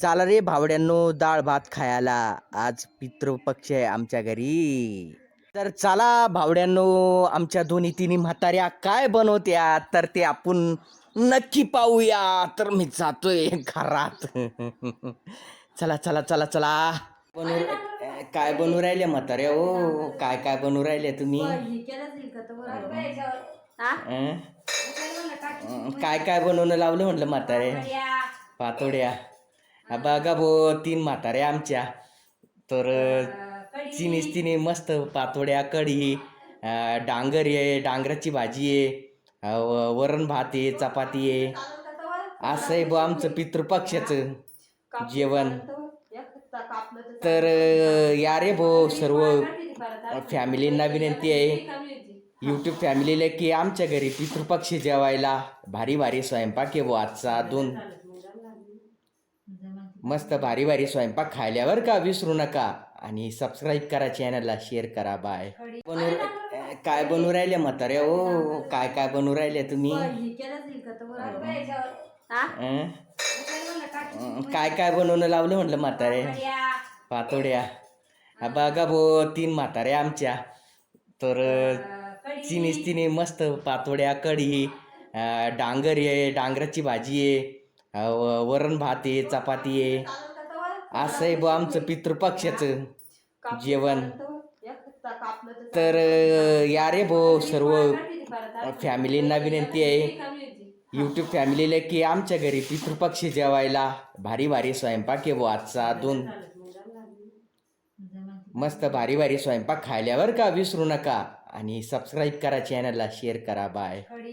चाला रे भावड्यांनो डाळ भात खायला. आज पितृपक्ष आहे आमच्या घरी. तर चला भावड्यांनो आमच्या दोन्ही तिन्ही म्हाताऱ्या काय बनवत्या तर ते आपण नक्की पाहूया. तर मी जातोय घरात. चला चला चला चला. बनवू काय बनवू राहिले म्हाताऱ्या हो? काय काय बनवू राहिले तुम्ही? काय काय बनवणं लावलं म्हटलं म्हातारे? पातोड्या. हा बघा भो तीन म्हाताऱ्या आमच्या. तर तिन्हीच तिन्ही मस्त पातोड्या कढी डांगर आहे डांगराची भाजी आहे वरण भात आहे चपाती आहे असं आहे बो आमचं पितृपक्षाचं जेवण. तर या रे भो सर्व फॅमिलींना विनंती आहे. यूट्यूब फॅमिलीला की आमच्या घरी पितृपक्ष जेवायला भारी भारी स्वयंपाक आहे भो आजचा दोन मस्त भारी भारी स्वयंपाक खायल्यावर का विसरू नका आणि सबस्क्राईब करा चॅनलला शेअर करा बाय बनवू काय बनवू राहिले म्हाताऱ्या हो काय काय बनवू राहिले तुम्ही? काय काय बनवणं लावलं म्हटलं म्हातारे? पातोड्या. बघा भो तीन म्हाताऱ्या आमच्या. तर तिन्हीच तिन्ही मस्त पातोड्या कढी डांगर आहे डांगराची भाजी आहे. वरण भात आहे चपाती आहे. असं आहे बो आमचं पितृपक्षाचं जेवण. तर या रे भो सर्व फॅमिलींना विनंती आहे. यूट्यूब फॅमिलीला की आमच्या घरी पितृपक्ष जेवायला भारी भारी स्वयंपाक आहे आजचा दोन मस्त भारी भारी स्वयंपाक खायल्यावर का विसरू नका. आणि सबस्क्राईब करा चॅनलला शेअर करा. बाय